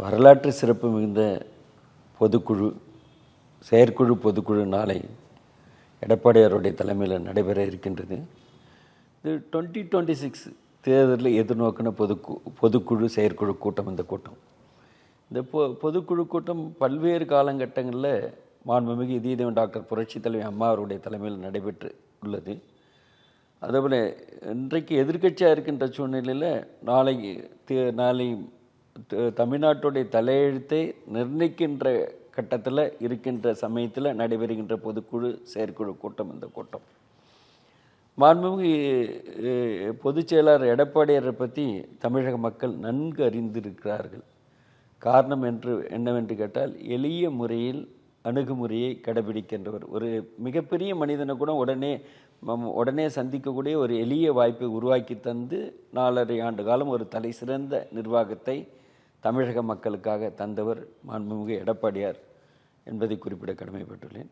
வரலாற்று சிறப்பு மிகுந்த பொதுக்குழு செயற்குழு பொதுக்குழு நாளை எடப்பாடியாருடைய தலைமையில் நடைபெற இருக்கின்றது. இது டுவெண்ட்டி டுவெண்ட்டி சிக்ஸ் தேர்தலில் எதிர்நோக்கின பொதுக்கு பொதுக்குழு செயற்குழு கூட்டம் இந்த கூட்டம். இந்த பொ பொதுக்குழு கூட்டம் பல்வேறு காலகட்டங்களில் மாண்புமிகு இதயம் டாக்டர் புரட்சி தலைவி அம்மா அவருடைய தலைமையில் நடைபெற்று உள்ளது அதேபோல் இன்றைக்கு எதிர்க்கட்சியாக இருக்கின்ற சூழ்நிலையில் நாளை தே- நாளை தமிழ்நாட்டுடைய தலையெழுத்தை நிர்ணயிக்கின்ற கட்டத்தில் இருக்கின்ற சமயத்தில் நடைபெறுகின்ற பொதுக்குழு செயற்குழு கூட்டம் இந்த கூட்டம். மாண்புமிகு பொதுச் செயலாளர் எடப்பாடியரை பற்றி தமிழக மக்கள் நன்கு அறிந்திருக்கிறார்கள். காரணம் என்று என்னவென்று கேட்டால் எளிய முறையில் அணுகுமுறையை கடைபிடிக்கின்றவர். ஒரு மிகப்பெரிய மனிதனை கூட உடனே உடனே சந்திக்கக்கூடிய ஒரு எளிய வாய்ப்பை உருவாக்கி தந்து நாலரை ஆண்டு காலம் ஒரு தலை சிறந்த நிர்வாகத்தை தமிழக மக்களுக்காக தந்தவர் மாண்புமிகு எடப்பாடியார் என்பதை குறிப்பிட கடமைப்பட்டுள்ளேன்.